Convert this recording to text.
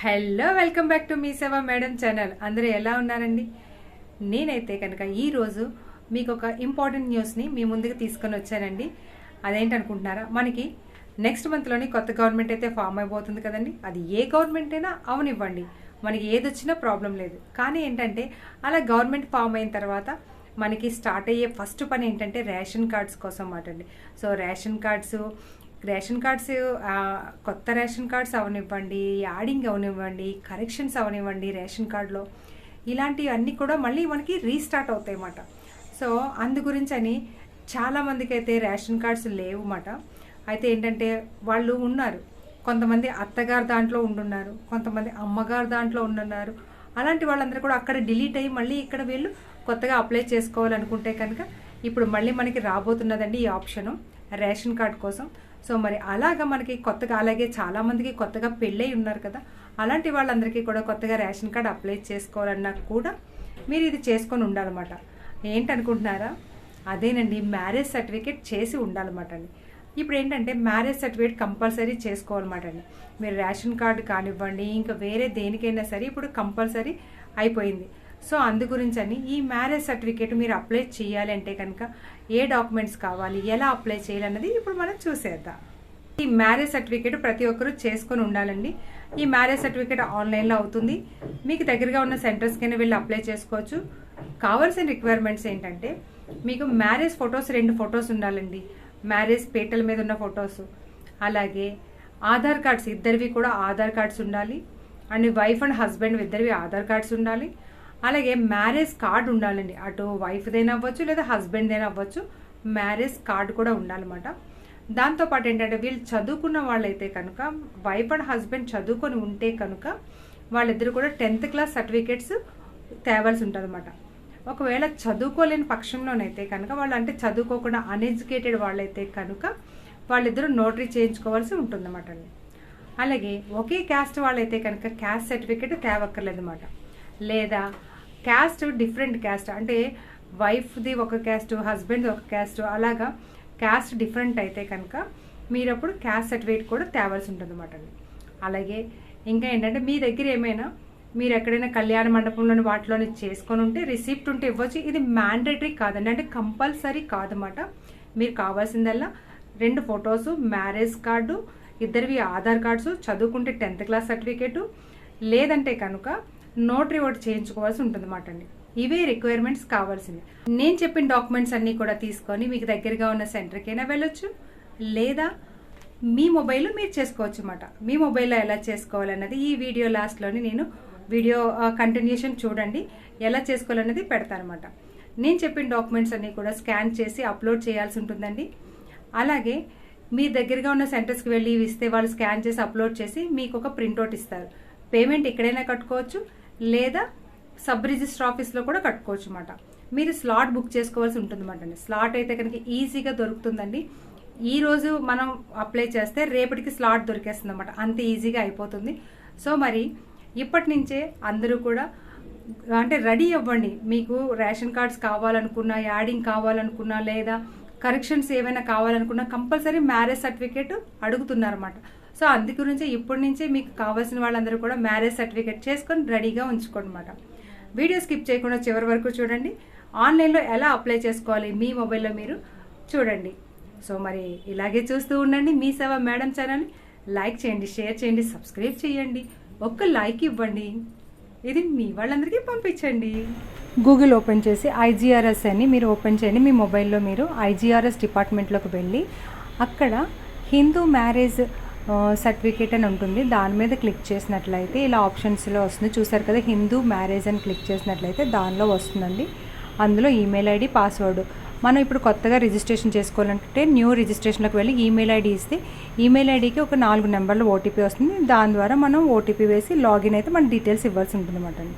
Hello welcome back to Mee Seva madam channel అందరూ ఎలా ఉన్నారండి? నేనైతే కనుక ఈరోజు మీకు ఒక ఇంపార్టెంట్ న్యూస్ని మీ ముందుకు తీసుకొని వచ్చానండి. అదేంటనుకుంటున్నారా మనకి నెక్స్ట్ మంత్లోని కొత్త గవర్నమెంట్ అయితే ఫామ్ అయిపోతుంది కదండి. అది ఏ గవర్నమెంట్ అయినా అవనివ్వండి. మనకి ఏది వచ్చినా ప్రాబ్లం లేదు. కానీ ఏంటంటే అలా గవర్నమెంట్ ఫామ్ అయిన తర్వాత మనకి స్టార్ట్ అయ్యే ఫస్ట్ పని ఏంటంటే రేషన్ కార్డ్స్ కోసం మాట అండి so ration cards ration cards కొత్త రేషన్ కార్డ్స్ అవనివ్వండి యాడింగ్ అవనివ్వండి కరెక్షన్స్ అవనివ్వండి రేషన్ కార్డులో. ఇలాంటివన్నీ కూడా మళ్ళీ మనకి రీస్టార్ట్ అవుతాయి అన్నమాట సో అందు గురించి అని చాలామందికి అయితే రేషన్ కార్డ్స్ లేవు మాట అయితే ఏంటంటే వాళ్ళు ఉన్నారు. కొంతమంది అత్తగారు దాంట్లో ఉండున్నారు. కొంతమంది అమ్మగారు దాంట్లో ఉండున్నారు. అలాంటి వాళ్ళందరూ కూడా అక్కడ డిలీట్ అయ్యి మళ్ళీ ఇక్కడ వీళ్ళు కొత్తగా అప్లై చేసుకోవాలనుకుంటే కనుక ఇప్పుడు మళ్ళీ మనకి రాబోతున్నదండి ఈ ఆప్షను రేషన్ కార్డ్ కోసం. సో మరి అలాగా మనకి కొత్తగా అలాగే చాలామందికి కొత్తగా పెళ్ళై ఉన్నారు కదా. అలాంటి వాళ్ళందరికీ కూడా కొత్తగా రేషన్ కార్డ్ అప్లై చేసుకోవాలన్నా కూడా మీరు ఇది చేసుకొని ఉండాలన్నమాట. ఏంటనుకుంటున్నారా? అదేనండి మ్యారేజ్ సర్టిఫికేట్ చేసి ఉండాలన్నమాట అండి. ఇప్పుడు ఏంటంటే మ్యారేజ్ సర్టిఫికేట్ కంపల్సరీ చేసుకోవాలన్నమాట అండి. మీరు రేషన్ కార్డు కానివ్వండి ఇంకా వేరే దేనికైనా సరే ఇప్పుడు కంపల్సరీ అయిపోయింది. సో అందు గురించి అని ఈ మ్యారేజ్ సర్టిఫికేట్ మీరు అప్లై చేయాలి అంటే కనుక ఏ డాక్యుమెంట్స్ కావాలి ఎలా అప్లై చేయాలన్నది ఇప్పుడు మనం చూసేద్దాం. ఈ మ్యారేజ్ సర్టిఫికేట్ ప్రతి ఒక్కరూ చేసుకొని ఉండాలండి. ఈ మ్యారేజ్ సర్టిఫికేట్ ఆన్లైన్లో అవుతుంది. మీకు దగ్గరగా ఉన్న సెంటర్స్కైనా వెళ్ళి అప్లై చేసుకోవచ్చు. కావాల్సిన రిక్వైర్మెంట్స్ ఏంటంటే మీకు మ్యారేజ్ ఫొటోస్ రెండు ఫొటోస్ ఉండాలండి. మ్యారేజ్ పేటల మీద ఉన్న ఫొటోస్. అలాగే ఆధార్ కార్డ్స్ ఇద్దరివి కూడా ఆధార్ కార్డ్స్ ఉండాలి. అండ్ వైఫ్ అండ్ హస్బెండ్ ఇద్దరివి ఆధార్ కార్డ్స్ ఉండాలి. అలాగే మ్యారేజ్ కార్డు ఉండాలండి. అటు వైఫ్దైనా అవ్వచ్చు లేదా హస్బెండ్దైనా అవ్వచ్చు మ్యారేజ్ కార్డు కూడా ఉండాలన్నమాట. దాంతోపాటు ఏంటంటే వీళ్ళు చదువుకున్న వాళ్ళైతే కనుక వైఫ్ అండ్ హస్బెండ్ చదువుకొని ఉంటే కనుక వాళ్ళిద్దరు కూడా టెన్త్ క్లాస్ సర్టిఫికేట్స్ తేవాల్సి ఉంటుందన్నమాట. ఒకవేళ చదువుకోలేని పక్షంలోనైతే కనుక వాళ్ళు అంటే చదువుకోకుండా అన్ఎడ్యుకేటెడ్ వాళ్ళైతే కనుక వాళ్ళిద్దరూ నోటరీ చేయించుకోవాల్సి ఉంటుందన్నమాట అండి. అలాగే ఒకే క్యాస్ట్ వాళ్ళైతే కనుక క్యాస్ట్ సర్టిఫికేట్ తేవక్కర్లేదన్నమాట. లేదా క్యాస్ట్ డిఫరెంట్ క్యాస్ట్ అంటే వైఫ్ది ఒక క్యాస్ట్ హస్బెండ్ది ఒక క్యాస్ట్ అలాగా క్యాస్ట్ డిఫరెంట్ అయితే కనుక మీరు అప్పుడు క్యాస్ట్ సర్టిఫికేట్ కూడా తేవాల్సి ఉంటుంది అనమాట అలాగే ఇంకా ఏంటంటే మీ దగ్గర ఏమైనా మీరు ఎక్కడైనా కళ్యాణ మండపంలోని వాటిలోని చేసుకొని ఉంటే రిసిప్ట్ ఉంటే ఇవ్వచ్చు. ఇది మ్యాండేటరీ కాదండి అంటే కంపల్సరీ కాదన్నమాట. మీరు కావాల్సిందల్లా రెండు ఫొటోస్ మ్యారేజ్ కార్డు ఇద్దరివి ఆధార్ కార్డ్స్ చదువుకుంటే టెన్త్ క్లాస్ సర్టిఫికేటు లేదంటే కనుక నోటరీ ఓటు చేయించుకోవాల్సి ఉంటుందన్నమాట అండి ఇవే రిక్వైర్మెంట్స్ కావాల్సింది. నేను చెప్పిన డాక్యుమెంట్స్ అన్నీ కూడా తీసుకొని మీకు దగ్గరగా ఉన్న సెంటర్కైనా వెళ్ళొచ్చు లేదా మీ మొబైల్లో మీరు చేసుకోవచ్చు అన్నమాట మీ మొబైల్లో ఎలా చేసుకోవాలన్నది ఈ వీడియో లాస్ట్లోని నేను వీడియో కంటిన్యూషన్ చూడండి ఎలా చేసుకోవాలన్నది పెడతానమాట. నేను చెప్పిన డాక్యుమెంట్స్ అన్నీ కూడా స్కాన్ చేసి అప్లోడ్ చేయాల్సి ఉంటుందండి. అలాగే మీ దగ్గరగా ఉన్న సెంటర్స్కి వెళ్ళి ఇస్తే వాళ్ళు స్కాన్ చేసి అప్లోడ్ చేసి మీకు ఒక ప్రింట్అవుట్ ఇస్తారు. పేమెంట్ ఎక్కడైనా కట్టుకోవచ్చు లేదా సబ్ రిజిస్టర్ ఆఫీస్లో కూడా కట్టుకోవచ్చు అనమాట మీరు స్లాట్ బుక్ చేసుకోవాల్సి ఉంటుందన్నమాట అండి. స్లాట్ అయితే కనుక ఈజీగా దొరుకుతుందండి. ఈ రోజు మనం అప్లై చేస్తే రేపటికి స్లాట్ దొరికేస్తుంది అనమాట అంత ఈజీగా అయిపోతుంది. సో మరి ఇప్పటి నుంచే అందరూ కూడా అంటే రెడీ అవ్వండి. మీకు రేషన్ కార్డ్స్ కావాలనుకున్నా యాడింగ్ కావాలనుకున్నా లేదా కరెక్షన్స్ ఏమైనా కావాలనుకున్నా కంపల్సరీ మ్యారేజ్ సర్టిఫికేట్ అడుగుతున్నారన్నమాట. సో అందు గురించి ఇప్పటి నుంచే మీకు కావాల్సిన వాళ్ళందరూ కూడా మ్యారేజ్ సర్టిఫికేట్ చేసుకొని రెడీగా ఉంచుకోండి అనమాట వీడియో స్కిప్ చేయకుండా చివరి వరకు చూడండి. ఆన్లైన్లో ఎలా అప్లై చేసుకోవాలి? మీ మొబైల్లో మీరు చూడండి. సో మరి ఇలాగే చూస్తూ ఉండండి Mee Seva madam channel like చేయండి షేర్ చేయండి సబ్స్క్రైబ్ చేయండి. ఒక్క లైక్ ఇవ్వండి. ఇది మీ వాళ్ళందరికీ పంపించండి. గూగుల్ ఓపెన్ చేసి ఐజీఆర్ఎస్ అని మీరు ఓపెన్ చేయండి. మీ మొబైల్లో మీరు ఐజీఆర్ఎస్ డిపార్ట్మెంట్లోకి వెళ్ళి అక్కడ హిందూ మ్యారేజ్ సర్టిఫికేట్ అని ఉంటుంది. దాని మీద క్లిక్ చేసినట్లయితే ఇలా ఆప్షన్స్లో వస్తుంది. చూసారు కదా హిందూ మ్యారేజ్ అని క్లిక్ చేసినట్లయితే దానిలో వస్తుందండి. అందులో ఈమెయిల్ ఐడి పాస్వర్డ్ మనం ఇప్పుడు కొత్తగా రిజిస్ట్రేషన్ చేసుకోవాలంటే న్యూ రిజిస్ట్రేషన్లోకి వెళ్ళి ఈమెయిల్ ఐడి ఇస్తే ఈమెయిల్ ఐడికి ఒక నాలుగు నెంబర్లు ఓటీపీ వస్తుంది. దాని ద్వారా మనం ఓటీపీ వేసి లాగిన్ అయితే మన డీటెయిల్స్ ఇవ్వాల్సి ఉంటుంది అనమాట అండి.